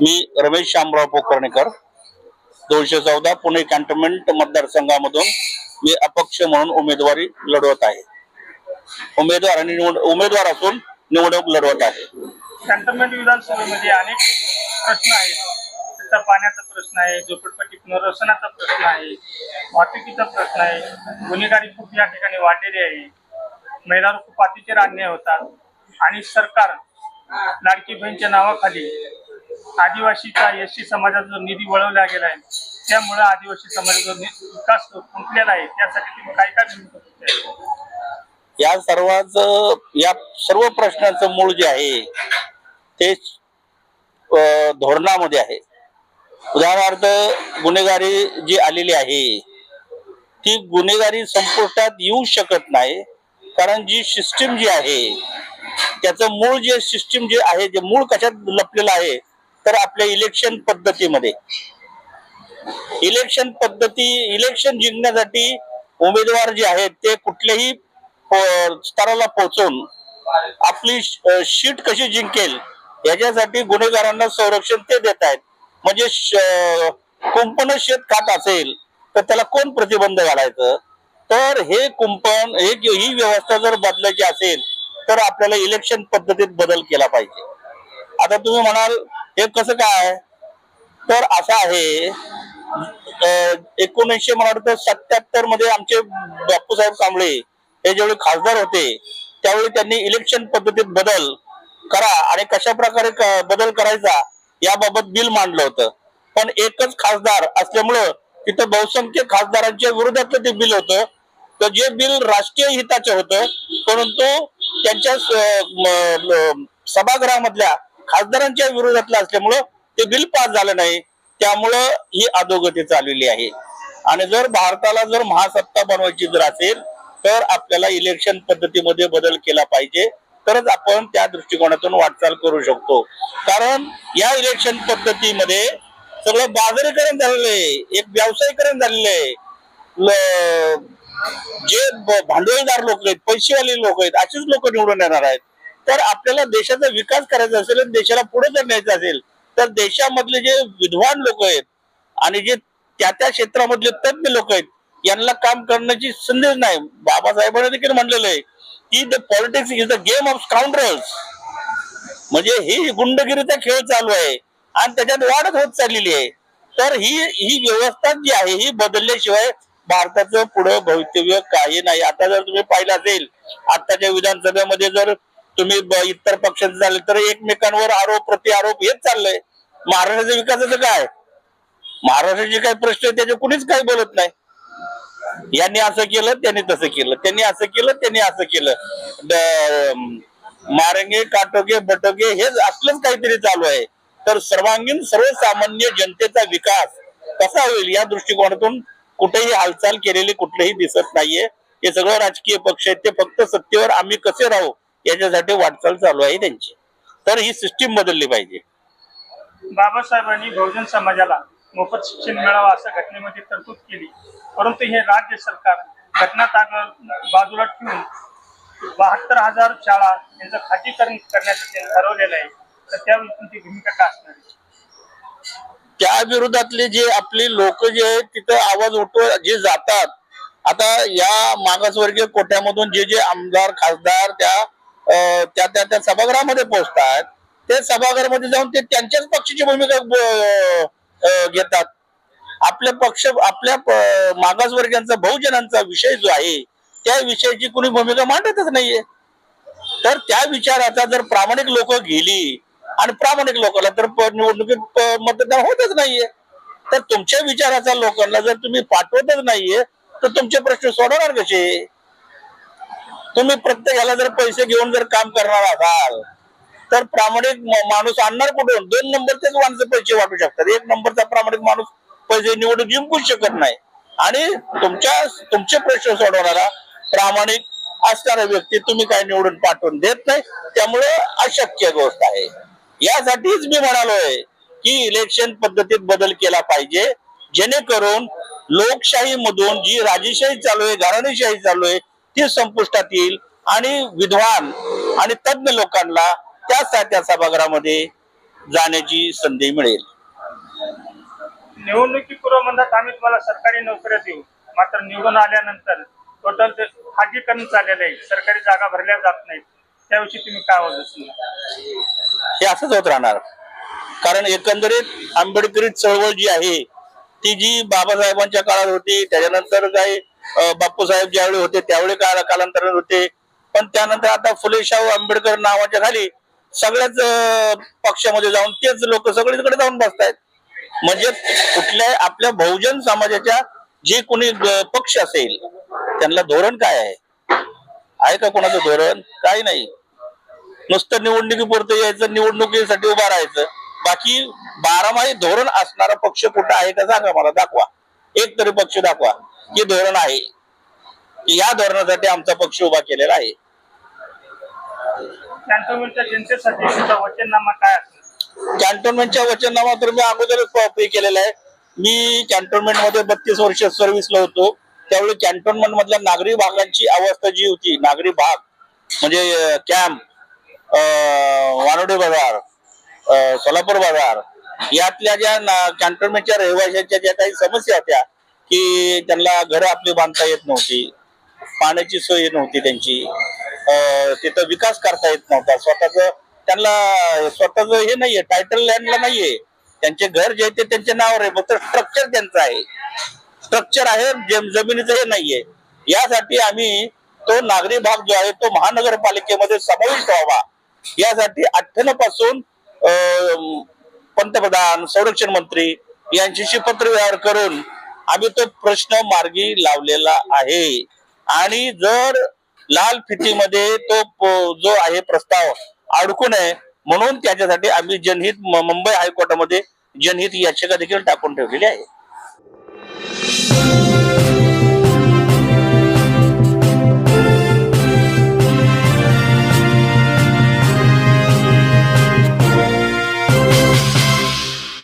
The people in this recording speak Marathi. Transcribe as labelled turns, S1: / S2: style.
S1: मी रमेश शामराव पोकर्णेकर दोनशे चौदा पुणे कॅन्टोन्मेंट मतदारसंघामधून मी अपक्ष म्हणून उमेदवारी लढवत आहे. उमेदवार आणि निवड उमेदवार असून निवडणूक लढवत आहे.
S2: कॅन्टोन्मेंट विधानसभेमध्ये अनेक प्रश्न आहेत. त्याचा पाण्याचा प्रश्न आहे झोपडपट्टी पुनर्वसनाचा प्रश्न आहे वाहतुकीचा प्रश्न आहे गुन्हेगारी खूप या ठिकाणी वाढलेली आहे. महिलांवर खूप अतिशय अन्याय होतात आणि सरकार लाडकी बहीणच्या नावाखाली आदिवासीचा एस सी समाजाचा जो निधी वळवला गेला आहे त्यामुळे आदिवासी समाजाचा विकास खुंटलेला आहे. त्यासाठी तुम्ही काय काय
S1: या सर्वांच या सर्व प्रश्नांचं मूळ जे आहे ते धोरणामध्ये आहे. उदाहरणार्थ गुन्हेगारी जी आलेली आहे ती गुन्हेगारी संपुष्टात येऊ शकत नाही कारण जी सिस्टीम जी आहे त्याचं मूळ जे सिस्टीम जे आहे जे मूळ कशात लपलेलं आहे तर आपल्या इलेक्शन पद्धतीमध्ये. इलेक्शन पद्धती इलेक्शन जिंकण्यासाठी उमेदवार जे आहेत ते कुठल्याही स्तराला पोहोचून आपली शीट कशी जिंकेल याच्यासाठी गुन्हेगारांना संरक्षण ते देत आहेत म्हणजे श- कुंपण शेत खात असेल तर त्याला कोण प्रतिबंध घालायचं? तर हे कुंपण हे ही व्यवस्था जर बदलायची असेल तर आपल्याला इलेक्शन पद्धतीत बदल केला पाहिजे. आता तुम्ही म्हणाल हे कसं काय? तर असं आहे एकोणीसशे मला वाटतं सत्याहत्तरमध्ये आमचे बापूसाहेब कांबळे हे ज्यावेळी खासदार होते त्यावेळी त्यांनी इलेक्शन पद्धतीत बदल करा आणि कशा प्रकारे बदल करायचा याबाबत बिल मांडलं होतं. पण एकच खासदार असल्यामुळं तिथं बहुसंख्य खासदारांच्या विरोधातलं ते बिल होतं. तर जे बिल राष्ट्रीय हिताचं होतं परंतु त्यांच्या सभागृहामधल्या खासदारांच्या विरोधातलं असल्यामुळं ते बिल पास झालं नाही. त्यामुळं ही अधोगती चाललेली आहे. आणि जर भारताला जर महासत्ता बनवायची जर असेल तर आपल्याला इलेक्शन पद्धतीमध्ये बदल केला पाहिजे. तरच आपण त्या दृष्टिकोनातून वाटचाल करू शकतो. कारण या इलेक्शन पद्धतीमध्ये सगळं बाजारीकरण झालेलं आहे एक व्यावसायीकरण झालेलं आहे. जे भांडवलदार लोक आहेत पैसेवाले लोक आहेत अशीच लोक निवडून येणार आहेत. तर आपल्याला देशाचा विकास करायचा असेल आणि देशाला पुढे जर न्यायचं असेल तर देशामधले जे विद्वान लोक आहेत आणि जे त्या त्या क्षेत्रामधले तज्ञ लोक आहेत यांना काम करण्याची संधीच नाही. बाबासाहेबांनी देखील म्हणलेलं आहे की the politics is the game of scoundrels म्हणजे ही गुंडगिरीचा खेळ चालू आहे. आणि त्याच्यात वाढच होत चाललेली आहे. तर ही ही व्यवस्था जी आहे ही बदलल्याशिवाय भारताचं पुढे भवितव्य काही नाही. आता जर तुम्ही पाहिलं असेल आताच्या विधानसभेमध्ये जर तुम्ही इतर पक्षांचे झाले तर एकमेकांवर आरोप प्रति आरोप हेच चाललंय. महाराष्ट्राच्या विकासाचं काय? महाराष्ट्राचे काही प्रश्न आहे त्याचे कुणीच काही बोलत नाही. यांनी असं केलं त्यांनी तसं केलं. त्यांनी असं केलं त्यांनी असं केलं. मारंगे काटोगे बटोगे हे असलंच काहीतरी चालू आहे. तर सर्वांगीण सर्वसामान्य जनतेचा विकास कसा होईल या दृष्टिकोनातून कुठेही हालचाल केलेली कुठलेही दिसत नाहीये. हे सगळं राजकीय पक्ष आहेत. ते फक्त सत्तेवर आम्ही कसे राहू याच्यासाठी वाटचाल चालू आहे त्यांची. तर ही सिस्टीम बदलली पाहिजे.
S2: बाबासाहेबांनी बहुजन समाजाला मोफत शिक्षण मिळावं असं घटनेमध्ये तरतूद केली. परंतु हे राज्य सरकार घटना बाजूला ठेवून बहात्तर हजार शाळा यांचं खातीकरण करण्याचं ते ठरवलेलं आहे. तर त्यावेळी तुमची भूमिका काय असणार आहे?
S1: त्या विरोधातले जे आपले लोक जे आहेत तिथं आवाज उठव जे जातात. आता या मागासवर्गीय कोट्यामधून जे जे आमदार खासदार त्या अं, त्या त्या त्या सभागृहामध्ये पोहोचतात ते सभागृहामध्ये जाऊन ते त्यांच्याच पक्षाची भूमिका घेतात. आपल्या पक्ष आपल्या मागासवर्गीयांचा बहुजनांचा विषय जो आहे त्या विषयाची कुणी भूमिका मांडतच नाहीये. तर त्या विचाराचा जर प्रामाणिक लोक गेली आणि प्रामाणिक लोकांना तर प- निवडणुकीत मतदान होतच नाहीये. तर तुमच्या विचाराचा लोकांना जर तुम्ही पाठवतच नाहीये तर तुमचे प्रश्न सोडवणार कसे? तुम्ही प्रत्येकाला जर पैसे घेऊन जर काम करणार असाल तर प्रामाणिक माणूस आणणार कुठून? दोन नंबरचेच माणसं पैसे वाटू शकतात. एक नंबरचा प्रामाणिक माणूस पैसे निवडून जिंकू शकत नाही. आणि तुमच्या तुमचे प्रश्न सोडवणारा प्रामाणिक असणारा व्यक्ती तुम्ही काय निवडून पाठवून देत नाही त्यामुळे अशक्य गोष्ट आहे. यासाठीच मी म्हणालोय की इलेक्शन पद्धतीत बदल केला पाहिजे. जेणेकरून लोकशाही मधून जी राजेशाही चालू आहे घराणेशाही चालू आहे ती संपुष्टात येईल आणि विद्वान आणि तज्ञ लोकांना त्या त्या सभागृहामध्ये जाण्याची संधी मिळेल.
S2: निवडणुकीपूर्व म्हणतात आम्ही तुम्हाला सरकारी नोकऱ्या देऊ. मात्र निवडून आल्यानंतर टोटल ते खाजगीकरण चाललेलं आहे. सरकारी जागा भरल्या जात नाहीत. त्याविषयी तुम्ही काय वजन
S1: हे असंच होत राहणार. कारण एकंदरीत आंबेडकरी चळवळ जी आहे ती जी बाबासाहेबांच्या काळात होती त्याच्यानंतर काही अं, बापूसाहेब ज्यावेळी होते त्यावेळी काळ कालांतराने होते. पण त्यानंतर आता फुले शाहू आंबेडकर नावाच्या खाली सगळ्याच पक्षामध्ये जाऊन तेच लोक सगळीकडे जाऊन बसतायत. म्हणजे कुठल्याही आपल्या बहुजन समाजाच्या जे कोणी पक्ष असेल त्यांना धोरण काय आहे? आहे का कोणाचं धोरण? काही नाही. नुसतं निवडणुकीपुरतं यायचं निवडणुकीसाठी उभा राहायचं. बाकी बारामाही धोरण असणारा पक्ष कुठं आहे का सांगा मला दाखवा. एक तरी पक्ष दाखवा की धोरण आहे. या धोरणासाठी आमचा पक्ष उभा केलेला आहे.
S2: कॅन्टोनमेंटच्या जनतेसाठी तुमचा वचननामा काय असेल?
S1: वचननामा तर मी अगोदरच पे केलेला आहे. मी कॅन्टोनमेंटमध्ये बत्तीस वर्ष सर्व्हिसला होतो. त्यावेळी कॅन्टोनमेंट मधल्या नागरी भागांची अवस्था जी होती नागरी भाग म्हणजे कॅम्प वानोडे बाजार सोलापूर बाजार यातल्या ज्या कॅन्टोनमेंटच्या रहिवाशांच्या ज्या काही समस्या होत्या की त्यांना घरं आपली बांधता येत नव्हती पाण्याची सोय नव्हती त्यांची तिथं विकास करता येत नव्हता. स्वतःच त्यांना स्वतःच हे नाहीये टायटल लँडला नाहीये. त्यांचे घर जे आहे ते त्यांच्या नावावर आहे फक्त स्ट्रक्चर त्यांचं आहे. स्ट्रक्चर आहे जमिनीचं हे नाहीये. यासाठी आम्ही तो नागरी भाग जो आहे तो महानगरपालिकेमध्ये समाविष्ट व्हावा. यासाठी अठ्ठ्याण्णवपासून अं, पंतप्रधान संरक्षण मंत्री यांच्याशी पत्रव्यवहार करून आम्ही तो प्रश्न मार्गी लावलेला आहे. आणि जर लाल फितीमध्ये तो जो आहे प्रस्ताव अडकू नये म्हणून त्याच्यासाठी आम्ही जनहित मुंबई हायकोर्टामध्ये जनहित याचिका देखील टाकून ठेवलेली आहे.